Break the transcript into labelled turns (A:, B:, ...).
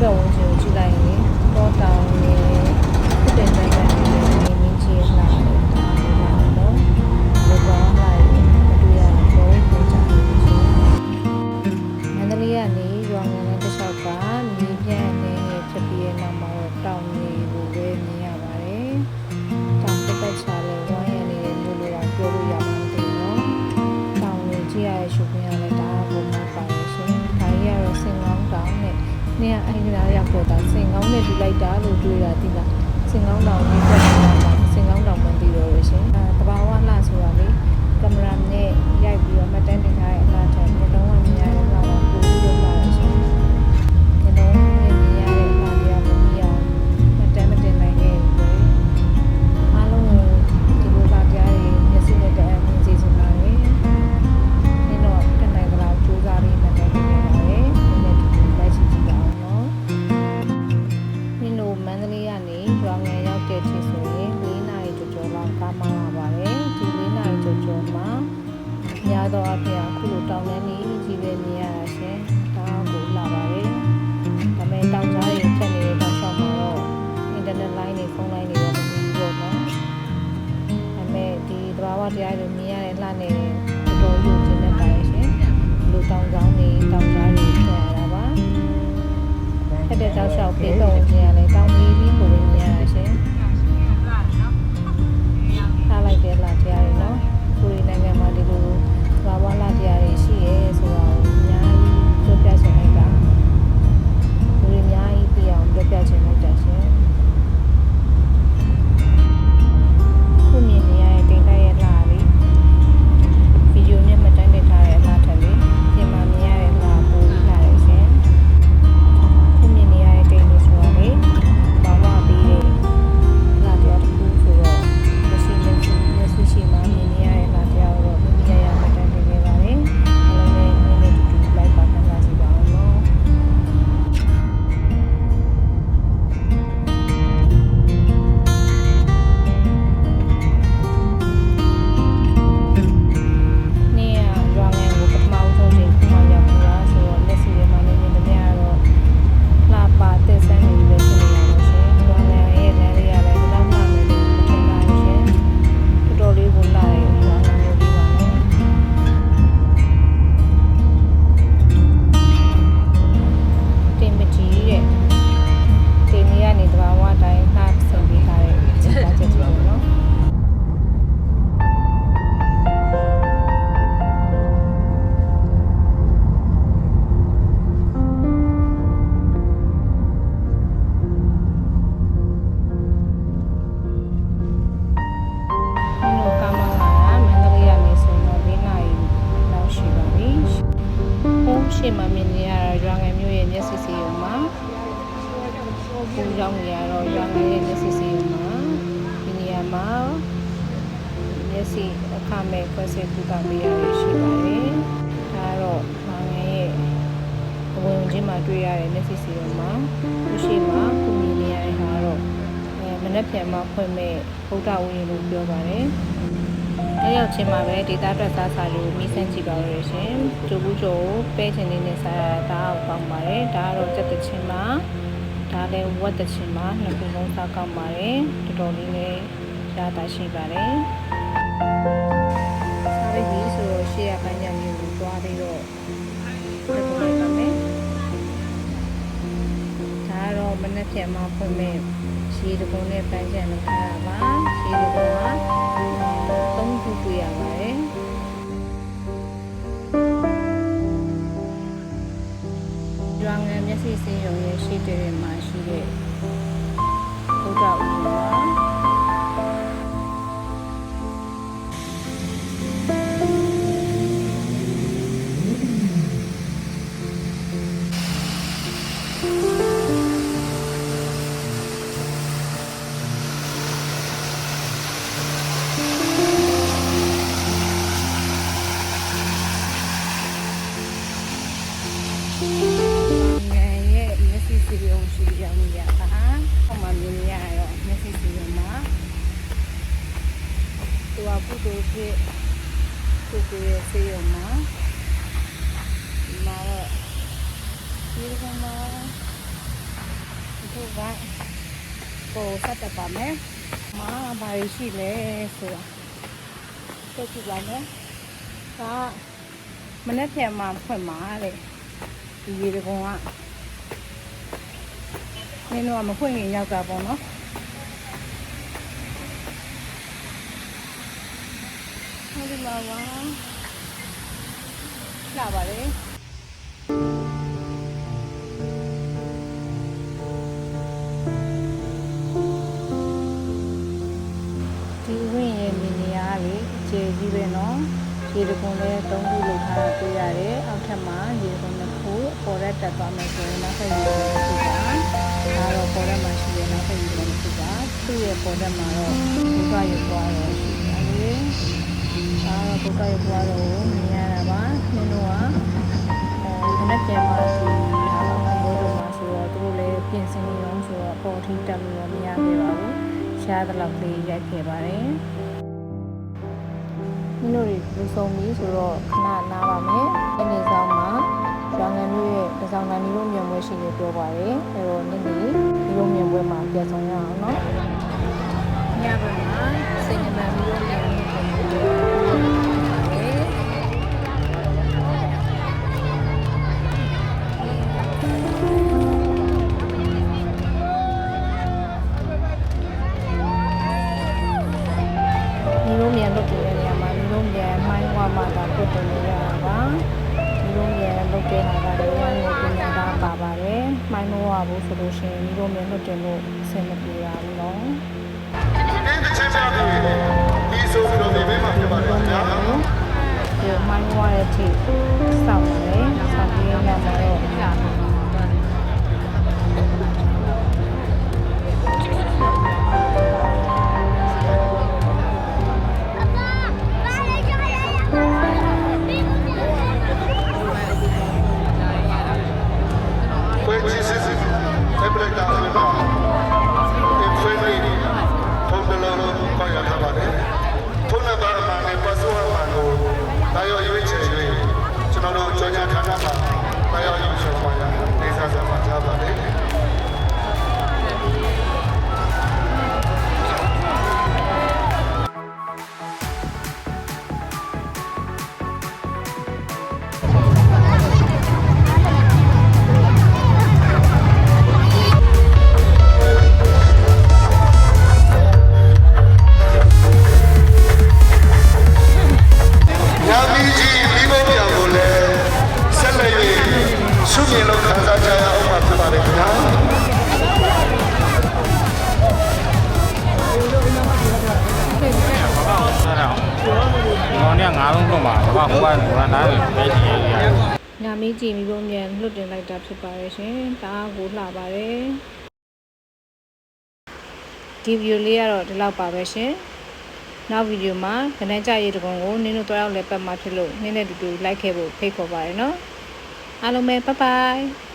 A: ပတ်ဝန်းကျင်ကိုကြည့်လိုက်ရင်တော့တောင်နဲ့ဖြစ်တဲ့တိုင်း င်ကောင်းနဲ့တူလိုက်တာလို့တွေးတာဒီလားစင်ကောင်းတောင်လေးတက် များသောအားဖြင့်အခုလိုတောင်တန်းကြီးကြီးပဲမြင်ရတာရှင်။ဒါကိုလာပါတယ်။ဒါပေမဲ့တောင်ကြားတွေဖြတ်နေတဲ့တောင်ဆောင်မှာတော့အင်တာနက်လိုင်းတွေဖုန်းလိုင်းတွေတော့မမြင်ဘူးပေါ့နော်။ဒါပေမဲ့ဒီသဘာဝတရားတွေမြင်ရတဲ့လှနဲ့တော်တော်ရုပ်ကျင်တဲ့ပါရဲ့ရှင်။လူတောင်ကောင်းတွေတောင်ကြားတွေဖြတ်ရတာပါ။အဲ့တဲ့တောက်လျှောက်ပြေတော့ကျင်ရ ရတော့ရွာငယ်ရဲ့မျက်စိစီရုံမှာဒီနေရာမှာမျက်စိအခမဲ့ခွဲစိတ်ကုသပေးရရှိပါတယ်။ဒါကတော့ရွာငယ်ရဲ့အဝင်ဝင်ချင်းမှာတွေ့ရတဲ့မျက်စိစီရုံမှာဒီရှိမှာခုမြင်နေရတဲ့ဟာကတော့အဲမနေ့ပြန်မှဖွင့်မဲ့ဗုဒ္ဓဝင်းလို့ပြောပါတယ်။အဲရောက်ချင်းမှာပဲဒေတာအတွက်စားစာလေးကိုမိစမ်းကြည့်ပါလို့ရရှင်။ကျိုးဘူးကျိုးပဲချင်းလေးနဲ့စားရတာဒါအောင်ကောင်းပါတယ်။ဒါကတော့ကြက်တချင်းမှာ ဒါလည်းဝက်တချင်းမှာနှစ်ခုလုံးစားကောင်းပါတယ်။တော်တော်လေးလည်းရတာရှိပါတယ်။စားရည်ဆိုတော့ရှေ့ရပိုင်းညမျိုးကိုသွားပြီးတော့ပြတ်သွားလိုက်ပါမယ်။ဒါကတော့မနေ့ပြန်မှဖွင့်မဲ့ရှည်တကုံနဲ့ပန်းချံလုပ်ထားတာပါရှည်တကုံကသုံးခုတွေ့ရပါတယ် ကျွမ်းငယ်မျက်စိစင်းရုံရဲ့ရှေ့တည်းမှာရှိတဲ့ဘုရားဦးပါင ရောမျက်စိစင်းရုံမှာသူကပုဒ်ဖြစ်ကိုကိုရဲ့စေးရုံမှာဒီမှာတော့ဒီကောင်မှာဒီကကိုဆက်တက်ပါမယ်မာဘာရှိလဲဆိုတာတက်ကြည့်ပါမယ်ဒါမနေ့ပြန်မှဖွင့်မှာတဲ့ဒီရေတကောင်ကနင်းတော့မဖွင့်ရင်ရောက်တာပေါ့နော် ဟုတ်ဒီမှာပါ လှပါတယ် ဒီဝင်းရဲ့နေနေရာကလေအခြေကြီးပဲเนาะရေတကွန်လည်း၃ခုလောက်ထားတာတွေ့ရတယ်အောက်ထပ်မှာရေတကွန်တစ်ခုပေါ်ရက်တက်သွားမယ်ဆိုရင်နောက်ထပ်ရေတကွန်တစ်ခုပါဒါတော့ပေါ်ရက်မှာရှိတဲ့နောက်ထပ်ရေတကွန်တစ်ခုပါသူ့ရဲ့ပေါ်ရက်မှာတော့ဘုကရုပ်ပွားတော့ရှိတယ် လေဒါတော့ဘုကရုပ်ပွားတော့ကိုမြင်ရတာပါနင်တို့ကအဲမနေ့ပြန်มาဒီဒါတော့ဘိုးတို့မှာဆိုတော့သူတို့လည်းပြင်ဆင်နေတော့ဆိုတော့ပေါ်ထီတက်လို့တော့မရခဲ့ပါဘူးရှားတဲ့လောက်လေးရိုက်ခဲ့ပါတယ်။မင်းတို့တွေလူဆုံးပြီဆိုတော့ခဏနားပါမယ်။ဒီနေ့ဆောင်မှာရွာငံတို့ရဲ့ပဆောင်ကန်ဒီလိုမြန်ပွဲရှိနေပြောပါတယ်။အဲတော့နေ့နေ့ဒီလိုမြန်ပွဲမှာပြန်ဆောင်ရအောင်နော်။ညဘက်မှာစိတ်ညမပြီးတော့မြန်ပွဲကိုပြောပါတ ယ်။ဒီလိုမြန်လုပ်တဲ့နေရာမှာဒီလိုမြန်မိုင်းဝါမှာတာပုတ်တယ်လို့ရတာပါဒီလိုမြန်လုပ်တဲ့ဟာကလည်းရန်ကိုပြင်တာပါပါတယ်မိုင်းမဝဘူးဆိုလို့ရှိရင်ဒီလိုမြန်လုပ်တယ်လို့အဆင်မပြေတာဘူးနော်
B: ဒီတစ်ချ က်များပြီးဆိုပြီးတော့ဒီဘေးမှာပြပါတယ်ခင်ဗျာ
A: ဒီမိုင်းဝါရဲ့ထိစောင့်တယ်စောင့်ပြီးနောက်မှာတော့
B: တာယောရွေးချ
C: ငါးလုံးတော့မှာဘာဟိုကဟိုကနားပဲပဲချင်ရည်ရ
A: ညာမီးကြည့်ပြီးပုံမြန်လွတ်တင်လိုက်တာဖြစ်ပါတယ်ရှင်ဒါကကိုလှပါတယ်ဒီဗီဒီယိုလေးကတော့ဒီလောက်ပါပဲရှင်နောက်ဗီဒီယိုမှာခဏကြရေးတကုံကိုနင်းတို့တွားရောက်လဲပတ်မှာဖြစ်လို့နင်းနဲ့တူတူလိုက်ခဲ့ဖို့ဖိတ်ခေါ်ပါတယ်နော်အားလုံးပဲဘိုင်ဘိုင်